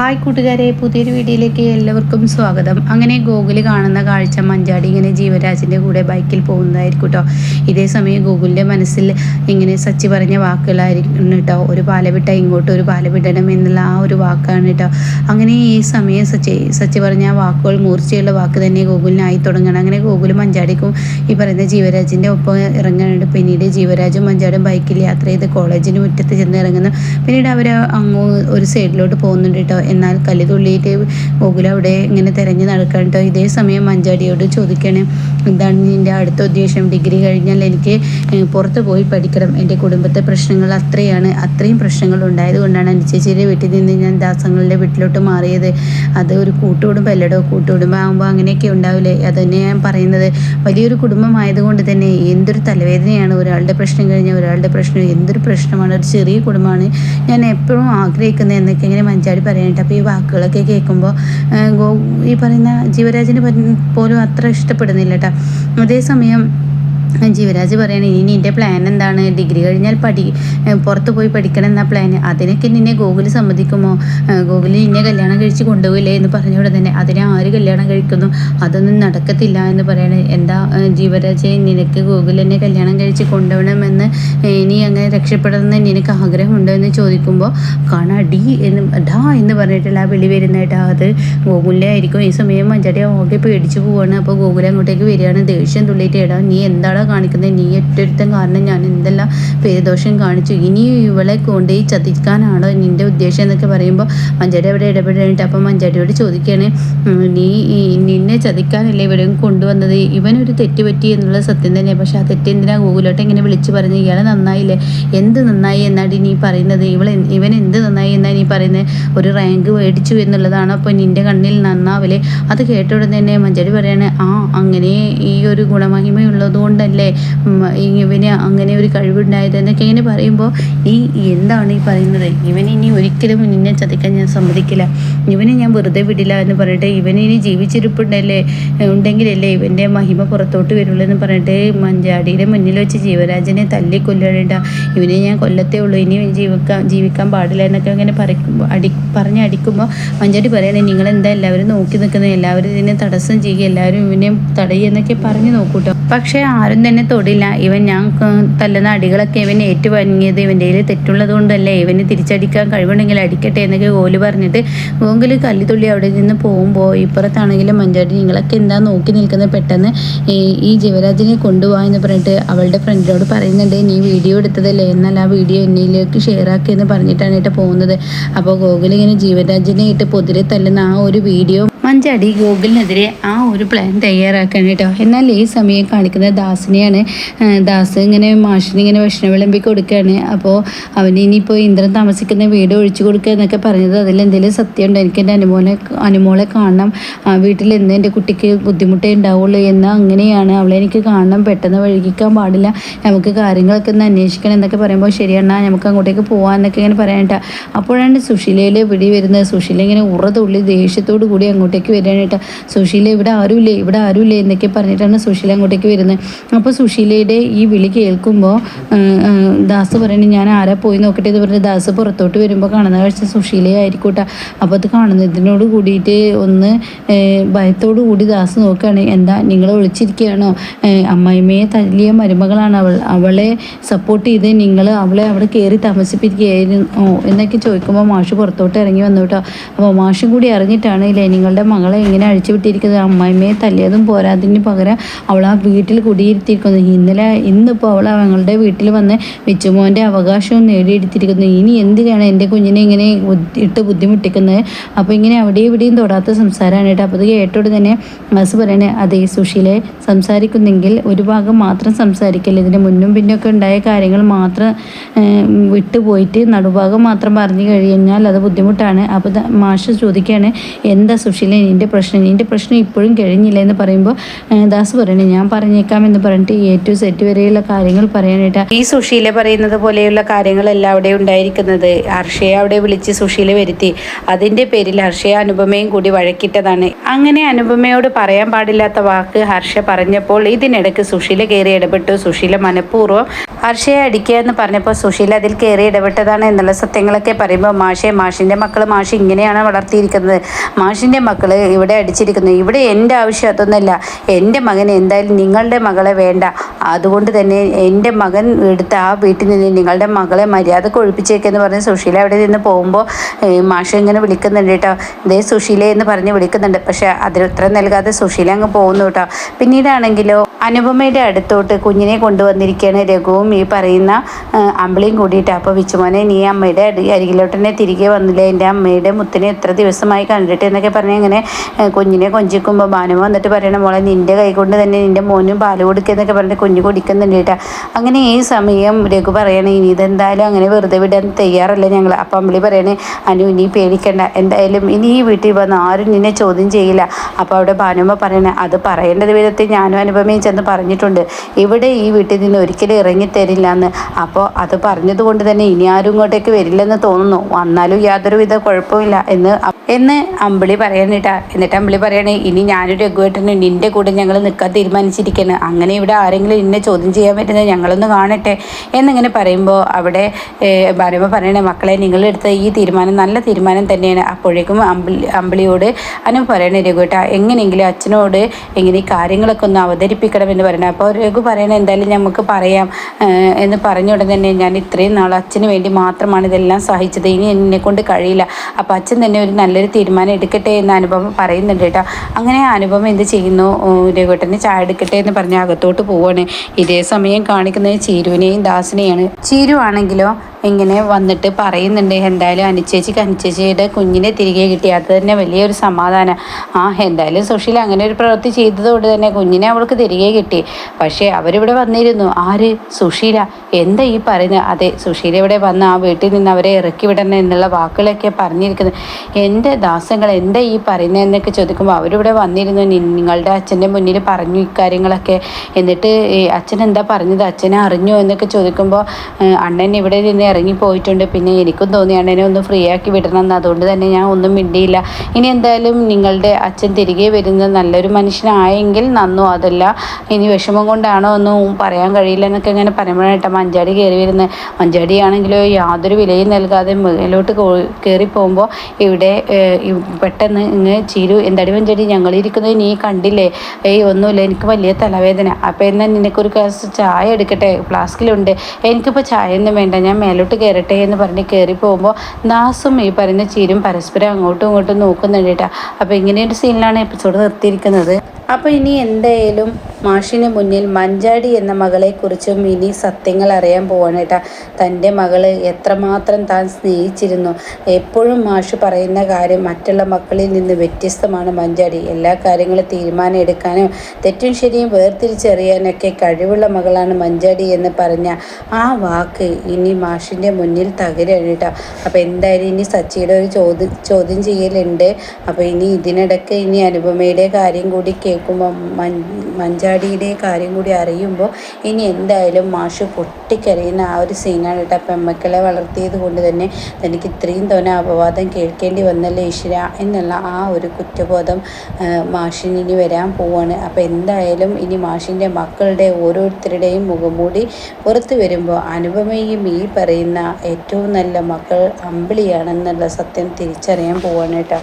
Hi കൂട്ടുകാരെ പുതിയൊരു വീഡിയോയിലേക്ക് എല്ലാവർക്കും സ്വാഗതം. അങ്ങനെ ഗോകുൽ കാണുന്ന കാഴ്ച മഞ്ചാടി ഇങ്ങനെ ജീവരാജിന്റെ കൂടെ ബൈക്കിൽ പോകുന്നതായിരിക്കും കേട്ടോ ഇതേ സമയം ഗൂഗിളിന്റെ മനസ്സിൽ ഇങ്ങനെ സച്ചി പറഞ്ഞ വാക്കുകളായിരിക്കും കേട്ടോ. ഒരു പാലവിട്ട ഇങ്ങോട്ട് ഒരു പാലവിടണം എന്നുള്ള ആ ഒരു വാക്കാണ് കേട്ടോ. അങ്ങനെ ഈ സമയം സച്ചി സച്ചി പറഞ്ഞ വാക്കുകൾ മൂർച്ചയുള്ള വാക്ക് തന്നെ ഗൂഗിളിനായി തുടങ്ങണം. അങ്ങനെ ഗൂഗിൾ മഞ്ചാടിക്കും ഈ പറയുന്ന ജീവരാജിന്റെ ഒപ്പം ഇറങ്ങാനുണ്ട് പിന്നീട് ജീവരാജും മഞ്ചാടും ബൈക്കിൽ യാത്ര ചെയ്ത് കോളേജിന് മുറ്റത്ത് ചെന്ന് ഇറങ്ങുന്നു. പിന്നീട് അവർ അങ്ങോ ഒരു സൈഡിലോട്ട് പോകുന്നുണ്ട് കേട്ടോ. എന്നാൽ കല്ല് തുള്ളിയിട്ട് ഗോകുല അവിടെ ഇങ്ങനെ തിരഞ്ഞു നടക്കാൻ ഇതേ സമയം മഞ്ചാടിയോട് ചോദിക്കണേ എന്താണ് നിന്റെ അടുത്ത ഉദ്ദേശം? ഡിഗ്രി കഴിഞ്ഞാൽ എനിക്ക് പുറത്ത് പോയി പഠിക്കണം. എന്റെ കുടുംബത്തെ പ്രശ്നങ്ങൾ അത്രയാണ്. അത്രയും പ്രശ്നങ്ങൾ ഉണ്ടായത് കൊണ്ടാണ് എന്റെ ചേച്ചിയുടെ വീട്ടിൽ നിന്ന് ഞാൻ ദാസങ്ങളുടെ വീട്ടിലോട്ട് മാറിയത്. അത് ഒരു കൂട്ടുകുടുംബം അല്ലടോ. കൂട്ടുകുടുംബം ആകുമ്പോൾ അങ്ങനെയൊക്കെ ഉണ്ടാവില്ലേ? അതന്നെ ഞാൻ പറയുന്നത്. വലിയൊരു കുടുംബമായതുകൊണ്ട് തന്നെ എന്തൊരു തലവേദനയാണ് ഒരാളുടെ പ്രശ്നം കഴിഞ്ഞാൽ ഒരാളുടെ പ്രശ്നം. എന്തൊരു പ്രശ്നമാണ്? ഒരു ചെറിയ കുടുംബമാണ്. ഞാൻ എപ്പോഴും ആഗ്രഹിക്കുന്നത് എന്നൊക്കെ ഇങ്ങനെ മഞ്ചാടി പറയാനായിട്ട് അപ്പോൾ ഈ വാക്കുകളൊക്കെ കേൾക്കുമ്പോൾ ഈ പറയുന്ന ജീവരാജിന് പോലും അത്ര ഇഷ്ടപ്പെടുന്നില്ല കേട്ടോ. അതേസമയം ജീവരാജ് പറയണ ഇനി നിന്റെ പ്ലാൻ എന്താണ്? ഡിഗ്രി കഴിഞ്ഞാൽ പഠി പുറത്ത് പോയി പഠിക്കണം എന്ന പ്ലാൻ അതിനൊക്കെ നിന്നെ ഗൂഗിൾ സമ്മതിക്കുമോ? ഗൂഗിൾ നിന്നെ കല്യാണം കഴിച്ച് കൊണ്ടുപോയില്ലേ എന്ന് പറഞ്ഞുകൊണ്ട് തന്നെ അതിനെ ആര് കല്യാണം കഴിക്കുന്നു? അതൊന്നും നടക്കത്തില്ല എന്ന് പറയണ. എന്താ ജീവരാജ് നിനക്ക് ഗൂഗിൾ എന്നെ കല്യാണം കഴിച്ച് കൊണ്ടുപോകണമെന്ന് ഇനി അങ്ങനെ രക്ഷപ്പെടണമെന്ന് നിനക്ക് ആഗ്രഹമുണ്ടോ? എന്ന് ചോദിക്കുമ്പോൾ കാണാ ഡി എന്ന് ഡാ എന്ന് പറഞ്ഞിട്ടുള്ള ആ വിളി വരുന്നതായിട്ട് അത് ഗോകുലിന്റെ ആയിരിക്കും. ഈ സമയം മഞ്ചാടി ആകെ പേടിച്ച് പോവാണ്. അപ്പോൾ ഗോകുൽ അങ്ങോട്ടേക്ക് വരികയാണ്. ദേഷ്യം തുള്ളിയിട്ട് ഇടാം നീ എന്താടാ കാണിക്കുന്നത് നീ ഒറ്റൊരുത്തൻ കാരണം ഞാൻ എന്തെല്ലാം പേരുദോഷം കാണിച്ചു. ഇനി ഇവളെ കൊണ്ടുപോയി ചതിക്കാനാണോ നിന്റെ ഉദ്ദേശം എന്നൊക്കെ പറയുമ്പോൾ മഞ്ചാടി അവിടെ ഇടപെടാനായിട്ട് അപ്പം മഞ്ചാടിയോട് ചോദിക്കുകയാണ് നീ നിന്നെ ചതിക്കാനല്ലേ ഇവിടെ കൊണ്ടുവന്നത്? ഇവനൊരു തെറ്റ് പറ്റി എന്നുള്ള സത്യം തന്നെ പക്ഷെ ആ തെറ്റ് എന്തിനാ ഗൂഗിലോട്ട് ഇങ്ങനെ വിളിച്ച് പറഞ്ഞ്? ഇയാളെ നന്നായില്ലേ? എന്ത് നന്നായി എന്നാടി നീ പറയുന്നത്? ഇവൾ ഇവൻ എന്ത് നന്നായി എന്നാ നീ പറയുന്നത് ഒരു റാങ്ക് മേടിച്ചു എന്നുള്ളതാണ്? അപ്പോൾ നിന്റെ കണ്ണിൽ നന്നാവില്ലേ അത് കേട്ട ഉടനെ തന്നെ മഞ്ചാടി പറയാണ് ആ അങ്ങനെ ഈ ഒരു ഗുണമഹിമയുള്ളത് കൊണ്ടല്ലേ ഈ- ഇവന് അങ്ങനെ ഒരു കഴിവുണ്ടായത് എന്നൊക്കെ ഇങ്ങനെ പറയുമ്പോൾ ഈ എന്താണ് ഈ പറയുന്നത്? ഇവന് ഇനി ഒരിക്കലും നിന്നെ ചതിക്കാൻ ഞാൻ സമ്മതിക്കില്ല. ഇവനെ ഞാൻ വെറുതെ വിടില്ല എന്ന് പറഞ്ഞിട്ട് ഇവന് ഇനി ജീവിച്ചിരിപ്പുണ്ടല്ലേ? ഉണ്ടെങ്കിലല്ലേ ഇവന്റെ മഹിമ പുറത്തോട്ട് വരുള്ളൂ എന്ന് പറഞ്ഞിട്ട് മഞ്ചാടിയുടെ മുന്നിൽ വെച്ച് ജീവരാജനെ തല്ലി കൊല്ലണ്ട ഇവനെ ഞാൻ കൊല്ലത്തേ ഉള്ളൂ. ഇനി ജീവിക്കാൻ ജീവിക്കാൻ പാടില്ല എന്നൊക്കെ ഇങ്ങനെ പറയുമ്പോൾ അടി പറഞ്ഞ് അടിക്കുമ്പോൾ മഞ്ചാടി പറയണേ നിങ്ങൾ എന്താ എല്ലാവരും നോക്കി നിൽക്കുന്നത് എല്ലാവരും ഇതിനെ തടസ്സം ചെയ്യുക എല്ലാവരും ഇവനെ തടയുക എന്നൊക്കെ പറഞ്ഞു നോക്കൂട്ടോ. പക്ഷേ ആരും തന്നെ തൊടില്ല. ഇവൻ ഞാൻ തല്ലുന്ന അടികളൊക്കെ ഇവൻ ഏറ്റുവാങ്ങിയത് ഇവന്റെ കയ്യിൽ തെറ്റുള്ളത് കൊണ്ടല്ലേ? ഇവന് തിരിച്ചടിക്കാൻ കഴിവുണ്ടെങ്കിൽ അടിക്കട്ടെ എന്നൊക്കെ ഓൽ പറഞ്ഞിട്ട് ഗോകുൽ കല്ലിത്തുള്ളി അവിടെ നിന്ന് പോകുമ്പോൾ ഇപ്പുറത്താണെങ്കിലും മഞ്ചാടി നിങ്ങളൊക്കെ എന്താ നോക്കി നിൽക്കുന്നത് പെട്ടെന്ന്? ഈ ജീവരാജിനെ കൊണ്ടുപോകാൻ എന്ന് പറഞ്ഞിട്ട് അവളുടെ ഫ്രണ്ടിനോട് പറയുന്നുണ്ട് നീ വീഡിയോ എടുത്തതല്ലേ? എന്നാൽ ആ വീഡിയോ എന്നിലേക്ക് ഷെയർ ആക്കി എന്ന് പറഞ്ഞിട്ടാണ് ഇട്ട് പോകുന്നത്. അപ്പോൾ ഗോകുൽ ഇങ്ങനെ ജീവരാജിനെ ഇട്ട് പൊതിരെ തല്ലുന്ന ആ ഒരു വീഡിയോ മഞ്ചാടി ഗോകുലിനെതിരെ ആ ഒരു പ്ലാൻ തയ്യാറാക്കാൻ കേട്ടോ എന്നാൽ ഈ സമയം കാണിക്കുന്ന ദാസിനെയാണ്. ദാസ് ഇങ്ങനെ മാഷിന് ഇങ്ങനെ ഭക്ഷണം വിളമ്പി കൊടുക്കുകയാണ്. അപ്പോൾ അവന് ഇനിയിപ്പോൾ ഇന്ദ്രൻ താമസിക്കുന്ന വീട് ഒഴിച്ചു കൊടുക്കുക എന്നൊക്കെ പറഞ്ഞത് അതിൽ എന്തെങ്കിലും സത്യമുണ്ട് എനിക്ക് എന്റെ അനുമോനെ അനുമോളെ കാണണം. ആ വീട്ടിൽ എന്ന് എന്റെ കുട്ടിക്ക് ബുദ്ധിമുട്ടേ ഉണ്ടാവുള്ളൂ എന്ന് അങ്ങനെയാണ് അവളെ എനിക്ക് കാണണം. പെട്ടെന്ന് വഴുകിക്കാൻ പാടില്ല. നമുക്ക് കാര്യങ്ങളൊക്കെ ഒന്ന് അന്വേഷിക്കണം എന്നൊക്കെ പറയുമ്പോൾ ശരിയാണ് നമുക്ക് അങ്ങോട്ടേക്ക് പോകാം എന്നൊക്കെ ഇങ്ങനെ പറയാനായിട്ടാ. അപ്പോഴാണ് സുശീലയിൽ പിടി വരുന്നത്. സുശീല ഇങ്ങനെ ഉറതുള്ളി ദേഷ്യത്തോടു കൂടി അങ്ങോട്ടേക്ക് വരാനായിട്ട് സുശീല ഇവിടെ ആരുമില്ലേ? ഇവിടെ ആരുമില്ലേ? എന്നൊക്കെ പറഞ്ഞിട്ടാണ് സുശീല അങ്ങോട്ടേക്ക് വരുന്നത്. അപ്പോൾ സുശീലയുടെ ഈ വിളി കേൾക്കുമ്പോൾ ദാസ് പറയുന്നത് ഞാൻ ആരാ പോയി നോക്കട്ടെ? എന്ന് പറഞ്ഞ് ദാസ് പുറത്തോട്ട് വരുമ്പോൾ കാണുന്ന കാഴ്ച സുശീലയായിരിക്കൂട്ട അപ്പോൾ അത് കാണുന്നതിനോട് കൂടിയിട്ട് ഒന്ന് ഭയത്തോടു കൂടി ദാസ് നോക്കുകയാണ്. എന്താ നിങ്ങൾ ഒളിച്ചിരിക്കുകയാണോ? അമ്മായിമ്മയെ തല്ലിയ മരുമകളാണ് അവൾ. അവളെ സപ്പോർട്ട് ചെയ്ത് നിങ്ങൾ അവളെ അവിടെ കയറി താമസിപ്പിക്കുകയായിരുന്നു. എന്നൊക്കെ ചോദിക്കുമ്പോൾ മാഷ് പുറത്തോട്ട് ഇറങ്ങി വന്നു കേട്ടോ. അപ്പോൾ മാഷും കൂടി അറിഞ്ഞിട്ടാണ് ഇല്ലേ നിങ്ങളുടെ മകളെ ഇങ്ങനെ അഴിച്ചു വിട്ടിരിക്കുന്നത് അമ്മായിമ്മയെ തല്ലിയതും പോരാതിന് പകരം അവൾ ആ വീട്ടിൽ കുടിയിരുത്തിയിരിക്കുന്നു ഇന്നലെ ഇന്നിപ്പോൾ അവൾ അവങ്ങളുടെ വീട്ടിൽ വന്ന് മിച്ചുമോന്റെ അവകാശവും നേടിയെടുത്തിരിക്കുന്നു. ഇനി എന്തിനാണ് എന്റെ കുഞ്ഞിനെ ഇങ്ങനെ ഇട്ട് ബുദ്ധിമുട്ടിക്കുന്നത്? അപ്പോൾ ഇങ്ങനെ അവിടെ ഇവിടെയും തൊടാത്ത സംസാരമാണ് കേട്ടോ. അപ്പോൾ അത് കേട്ടോട് തന്നെ മനസ്സ് പറയണേ അതേ സുശീലെ സംസാരിക്കുന്നെങ്കിൽ ഒരു ഭാഗം മാത്രം സംസാരിക്കല്ല? ഇതിന് മുന്നും പിന്നൊക്കെ ഉണ്ടായ കാര്യങ്ങൾ മാത്രം വിട്ടുപോയിട്ട് നടുഭാഗം മാത്രം പറഞ്ഞു കഴിഞ്ഞാൽ അത് ബുദ്ധിമുട്ടാണ്. അപ്പോൾ മാഷ് ചോദിക്കുകയാണ് എന്താ സുശീല നിന്റെ പ്രശ്നം നിന്റെ പ്രശ്നം ഇപ്പോഴും കഴിഞ്ഞില്ല എന്ന് പറയുമ്പോൾ ദാസ് പറയണേ ഞാൻ പറഞ്ഞേക്കാം എന്ന് പറഞ്ഞിട്ട് എ ടു സെറ്റ് വരെയുള്ള കാര്യങ്ങൾ പറയാനായിട്ട് ഈ സുഷീല പറയുന്നത് പോലെയുള്ള കാര്യങ്ങളെല്ലാം അവിടെ ഉണ്ടായിരിക്കുന്നത്. ഹർഷയെ അവിടെ വിളിച്ച് സുഷീല വരുത്തി. അതിന്റെ പേരിൽ ഹർഷയെ അനുപമയും കൂടി വഴക്കിട്ടതാണ്. അങ്ങനെ അനുപമയോട് പറയാൻ പാടില്ലാത്ത വാക്ക് ഹർഷ പറഞ്ഞപ്പോൾ ഇതിനിടയ്ക്ക് സുഷീല കയറി ഇടപെട്ടു. സുഷീല മനഃപൂർവം ഹർഷയെ അടിക്കുക എന്ന് പറഞ്ഞപ്പോൾ സുഷീല അതിൽ കയറി ഇടപെട്ടതാണ് എന്നുള്ള സത്യങ്ങളൊക്കെ പറയുമ്പോൾ മാഷെ മാഷിന്റെ മക്കൾ മാഷ് ഇങ്ങനെയാണ് വളർത്തിയിരിക്കുന്നത്. മാഷിന്റെ മക്കൾ ഇവിടെ അടിച്ചിരിക്കുന്നു. ഇവിടെ എന്റെ ആവശ്യം അതൊന്നുമല്ല എന്റെ മകൻ എന്തായാലും നിങ്ങളുടെ മകളെ വേണ്ട. അതുകൊണ്ട് തന്നെ എന്റെ മകൻ എടുത്ത ആ വീട്ടിൽ നിന്ന് നിങ്ങളുടെ മകളെ മര്യാദയ്ക്ക് ഒഴിപ്പിച്ചേക്കെന്ന് പറഞ്ഞ് സുശീല അവിടെ നിന്ന് പോകുമ്പോൾ മാഷ ഇങ്ങനെ വിളിക്കുന്നുണ്ട് കേട്ടോ. ഇതേ സുശീല എന്ന് പറഞ്ഞ് വിളിക്കുന്നുണ്ട്. പക്ഷേ അതിന് ഉത്തരം നൽകാതെ സുശീല അങ്ങ് പോകുന്നു കേട്ടോ. പിന്നീടാണെങ്കിലോ അനുപമയുടെ അടുത്തോട്ട് കുഞ്ഞിനെ കൊണ്ടുവന്നിരിക്കുകയാണ് രഘുവും ഈ പറയുന്ന അമ്പിളിയും കൂടിയിട്ട്. അപ്പോൾ വിച്ചുമോനെ നീ അമ്മയുടെ അരികിലോട്ട് തന്നെ തിരികെ വന്നില്ലേ? എന്റെ അമ്മയുടെ മുത്തിനെ എത്ര ദിവസമായി കണ്ടിട്ട് എന്നൊക്കെ പറഞ്ഞ് ഇങ്ങനെ കുഞ്ഞിനെ കൊഞ്ചിക്കുമ്പോൾ ഭാനു വന്നിട്ട് പറയണം മോളെ നിന്റെ കൈ കൊണ്ട് തന്നെ നിന്റെ മോനും പാൽ കൊടുക്കുക എന്നൊക്കെ പറഞ്ഞിട്ട് കുഞ്ഞു കുടിക്കുന്നുണ്ട് കേട്ടോ. അങ്ങനെ ഈ സമയം രഘു പറയണേ ഇനി ഇതെന്തായാലും അങ്ങനെ വെറുതെ വിടാൻ തയ്യാറല്ല ഞങ്ങൾ അപ്പം അമ്പിളി പറയണേ അനു നീ പേടിക്കണ്ട. എന്തായാലും ഇനി ഈ വീട്ടിൽ വന്ന് ആരും നിന്നെ ചോദ്യം ചെയ്യില്ല. അപ്പോൾ അവിടെ ഭാനുമ്മ പറയണേ അത് പറയേണ്ടത് വിധത്തിൽ ഞാനും അനുപമയും ചെന്ന് പറഞ്ഞിട്ടുണ്ട്. ഇവിടെ ഈ വീട്ടിൽ നിന്ന് ഒരിക്കലും ഇറങ്ങിത്തരില്ല എന്ന് അപ്പോൾ അത് പറഞ്ഞതുകൊണ്ട് തന്നെ ഇനി ആരും ഇങ്ങോട്ടേക്ക് വരില്ലെന്ന് തോന്നുന്നു. വന്നാലും യാതൊരു വിധ കുഴപ്പമില്ല എന്ന് എന്ന് അമ്പിളി പറയാനിട്ടാ എന്നിട്ട് അമ്പിളി പറയണേ ഇനി ഞാനൊരു രഘുവേട്ടന് നിന്റെ കൂടെ ഞങ്ങൾ നിൽക്കാൻ തീരുമാനിച്ചിരിക്കുന്നത് അങ്ങനെ ഇവിടെ ആരെങ്കിലും ഇന്നെ ചോദ്യം ചെയ്യാൻ പറ്റുന്നത് ഞങ്ങളൊന്ന് കാണട്ടെ. എന്നിങ്ങനെ പറയുമ്പോൾ അവിടെ ഭാരമ പറയണേ മക്കളെ നിങ്ങളെടുത്ത ഈ തീരുമാനം നല്ല തീരുമാനം തന്നെയാണ്. അപ്പോഴേക്കും അമ്പിളി അമ്പിളിയോട് അനു പറയണേ രഘുവേട്ട എങ്ങനെയെങ്കിലും അച്ഛനോട് എങ്ങനെ ഈ കാര്യങ്ങളൊക്കെ ഒന്ന് അവതരിപ്പിക്കണമെന്ന് പറയണേ. അപ്പോൾ രഘു പറയണ എന്തായാലും നമുക്ക് പറയാം. എന്ന് പറഞ്ഞ ഉടൻ തന്നെ ഞാൻ ഇത്രയും നാൾ അച്ഛന് വേണ്ടി മാത്രമാണ് ഇതെല്ലാം സഹിച്ചത്. ഇനി എന്നെ കൊണ്ട് കഴിയില്ല. അപ്പോൾ അച്ഛൻ തന്നെ ഒരു നല്ലൊരു തീരുമാനം എടുക്കട്ടെ എന്ന് അനുഭവം പറയുന്നുണ്ട് കേട്ടോ. അങ്ങനെ അനുഭവം എന്ത് ചെയ്യുന്നു? രഘുട്ടന് ചായ എടുക്കട്ടെ എന്ന് പറഞ്ഞ് അകത്തോട്ട് പോവാണ്. ഇതേ സമയം കാണിക്കുന്നത് ചീരുവിനെയും ദാസിനെയാണ്. ചീരു ആണെങ്കിലോ? ഇങ്ങനെ വന്നിട്ട് പറയുന്നുണ്ട് എന്തായാലും അനുചേച്ചിക്ക് അനുചേച്ചിയുടെ കുഞ്ഞിനെ തിരികെ കിട്ടി അത് തന്നെ വലിയൊരു സമാധാനം. ആ എന്തായാലും സുശീല അങ്ങനെ ഒരു പ്രവൃത്തി ചെയ്തതുകൊണ്ട് തന്നെ കുഞ്ഞിനെ അവൾക്ക് തിരികെ കിട്ടി. പക്ഷേ അവരിവിടെ വന്നിരുന്നു. ആര്? സുശീല? എന്താ ഈ പറയുന്നത്? അതെ സുശീല ഇവിടെ വന്ന് ആ വീട്ടിൽ നിന്ന് അവരെ ഇറക്കി വിടണം എന്നുള്ള വാക്കുകളൊക്കെ പറഞ്ഞിരിക്കുന്നത് എന്റെ ദാസങ്ങൾ എന്താ ഈ പറയുന്നത്? എന്നൊക്കെ ചോദിക്കുമ്പോൾ അവരിവിടെ വന്നിരുന്നു നിങ്ങളുടെ അച്ഛന്റെ മുന്നിൽ പറഞ്ഞു ഇക്കാര്യങ്ങളൊക്കെ. എന്നിട്ട് അച്ഛൻ എന്താ പറഞ്ഞത്? അച്ഛനെ അറിഞ്ഞു? എന്നൊക്കെ ചോദിക്കുമ്പോൾ അണ്ണൻ ഇവിടെ നിന്ന് ഇറങ്ങിപ്പോയിട്ടുണ്ട് പിന്നെ എനിക്കും തോന്നിയാണ് എന്നെ ഒന്ന് ഫ്രീ ആക്കി വിടണം. എന്ന് അതുകൊണ്ട് തന്നെ ഞാൻ ഒന്നും മിണ്ടിയില്ല. ഇനി എന്തായാലും നിങ്ങളുടെ അച്ഛൻ തിരികെ വരുന്ന നല്ലൊരു മനുഷ്യനായെങ്കിൽ നന്നു അതല്ല. ഇനി വിഷമം കൊണ്ടാണോ ഒന്നും പറയാൻ കഴിയില്ല എന്നൊക്കെ ഇങ്ങനെ പരമ്പരായിട്ട് മഞ്ചാടി കയറി വരുന്നത്. മഞ്ചാടിയാണെങ്കിലോ യാതൊരു വിലയും നൽകാതെ മുകളിലോട്ട് കയറി പോകുമ്പോൾ ഇവിടെ പെട്ടെന്ന് ഇങ്ങ് ചീരു എന്താടി മഞ്ചാടി ഞങ്ങളിരിക്കുന്നത് നീ കണ്ടില്ലേ? ഏയ് ഒന്നുമില്ല. എനിക്ക് വലിയ തലവേദന. അപ്പോൾ എന്നാൽ നിനക്കൊരു ഗ്ലാസ് ചായ എടുക്കട്ടെ? ഫ്ലാസ്കിലുണ്ട് എനിക്കിപ്പോൾ ചായ ഒന്നും വേണ്ട. ഞാൻ മേലെ മേലോട്ട് കയറട്ടെ എന്ന് പറഞ്ഞ് കയറി പോകുമ്പോൾ നാസും ഈ പറയുന്ന ചീരും പരസ്പരം അങ്ങോട്ടും ഇങ്ങോട്ടും നോക്കുന്നുണ്ട് കേട്ടോ. അപ്പോൾ ഇങ്ങനെയൊരു സീനിലാണ് എപ്പിസോഡ് നിർത്തിയിരിക്കുന്നത്. അപ്പോൾ ഇനി എന്തായാലും മാഷിന് മുന്നിൽ മഞ്ചാടി എന്ന മകളെക്കുറിച്ചും ഇനി സത്യങ്ങൾ അറിയാൻ പോവാണ് കേട്ടാ തന്റെ മകൾ എത്രമാത്രം താൻ സ്നേഹിച്ചിരുന്നു. എപ്പോഴും മാഷ് പറയുന്ന കാര്യം മറ്റുള്ള മക്കളിൽ നിന്ന് വ്യത്യസ്തമാണ് മഞ്ചാടി. എല്ലാ കാര്യങ്ങളും തീരുമാനം എടുക്കാനും തെറ്റും ശരിയും വേർതിരിച്ചറിയാനൊക്കെ കഴിവുള്ള മകളാണ് മഞ്ചാടി എന്ന് പറഞ്ഞ ആ വാക്ക് ഇനി മാഷിന്റെ മുന്നിൽ തകരാണ് കേട്ടോ അപ്പോൾ എന്തായാലും ഇനി സച്ചിയുടെ ഒരു ചോദ്യം ചോദ്യം ചെയ്യലുണ്ട്. അപ്പോൾ ഇനി ഇതിനിടയ്ക്ക് ഇനി അനുപമയുടെ കാര്യം കൂടി കേൾക്കുമ്പോൾ കേൾക്കുമ്പോൾ മഞ്ചാടിയുടെ കാര്യം കൂടി അറിയുമ്പോൾ ഇനി എന്തായാലും മാഷ് പൊട്ടിക്കരയുന്ന ആ ഒരു സീനാണ് കേട്ടോ. പെമ്മക്കളെ വളർത്തിയത് കൊണ്ട് തന്നെ തനിക്ക് ഇത്രയും തോന്നെ അപവാദം കേൾക്കേണ്ടി വന്നല്ലേ ഈശ്വര എന്നുള്ള ആ ഒരു കുറ്റബോധം മാഷിന് ഇനി വരാൻ പോവാണ്. അപ്പോൾ എന്തായാലും ഇനി മാഷിന്റെ മക്കളുടെ ഓരോരുത്തരുടെയും മുഖംമൂടി പുറത്തു വരുമ്പോൾ അനുപമയും ഈ പറയുന്ന ഏറ്റവും നല്ല മക്കൾ അമ്പിളിയാണെന്നുള്ള സത്യം തിരിച്ചറിയാൻ പോവാണ് കേട്ടോ.